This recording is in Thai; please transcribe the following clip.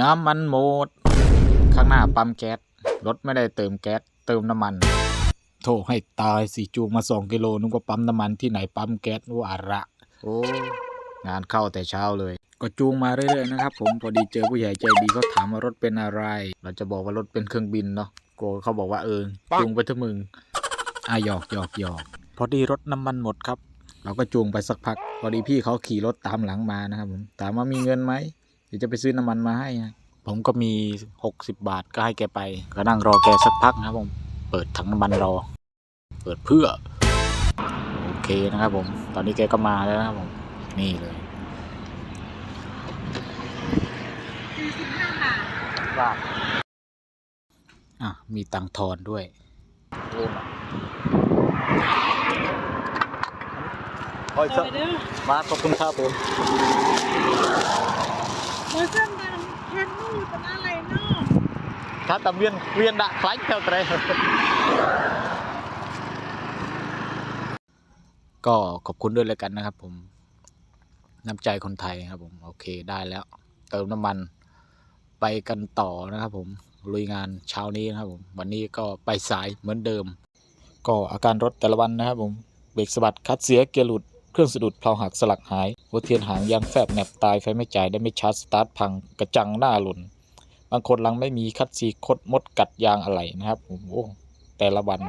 น้ำมันหมด ข้างหน้าปั๊มแก๊ส รถไม่ได้เติมแก๊ส เติมน้ำมันโทษให้ตายสิจูงมาสองกิโลนึกว่าปั๊มน้ำมันที่ไหนปั๊มแก๊สว่าระ โอ้งานเข้าแต่เช้าเลย ก็จูงมาเรื่อยๆนะครับผมพอดีเจอผู้ใหญ่ใจดีเขาถามว่ารถเป็นอะไร เราจะบอกว่ารถเป็นเครื่องบินเนาะโกเขาบอกว่าเออจูงไปเถอะมึงอะหยอกหยอกหยอกพอดีรถน้ำมันหมดครับ เราก็จูงไปสักพัก พอดีพี่เขาขี่รถตามหลังมานะครับผมถามว่ามีเงินไหม เดี๋ยวจะไปซื้อน้ำมันมาให้นะผมก็มี 60 บาทก็ให้แกไป ก็นั่งรอแกสักพักนะครับผม เปิดถังน้ำมันรอ เปิดเพื่อ โอเคนะครับผม ตอนนี้แกก็มาแล้วนะครับผม นี่เลยสี่สิบห้าบาทว่าอะ มีตังค์ทอนด้วยโอ้โอ้ยต่อไปเด้อมาขอบคุณครับผม เบอร์เส้นดำแคนนู่เป็นอะไรเนาะ ถ้าตะเวียนเวียนดะคล้ายแถวไรก็ขอบคุณด้วยเลยกันนะครับ ผม น้ำใจคนไทยครับ ผมโอเคได้แล้ว เติมน้ำมันไปกันต่อนะครับ ผมลุยงานเช้านี้นะครับผมวันนี้ก็ไปสายเหมือนเดิม ก็อาการรถแต่ละวันนะครับ ผมเบรกสะบัดคัดเสียเกียร์หลุดเครื่องสะดุดเพลาหักสลักหายหัวเทียนหางยางแฟบแหนบตายไฟไม่จ่ายได้ไม่ชาร์จสตาร์ทพังกระจังหน้าหล่น บางคนลังไม่มีคัดซีคดมดกัดยางอะไรนะครับโอ้แต่ละวัน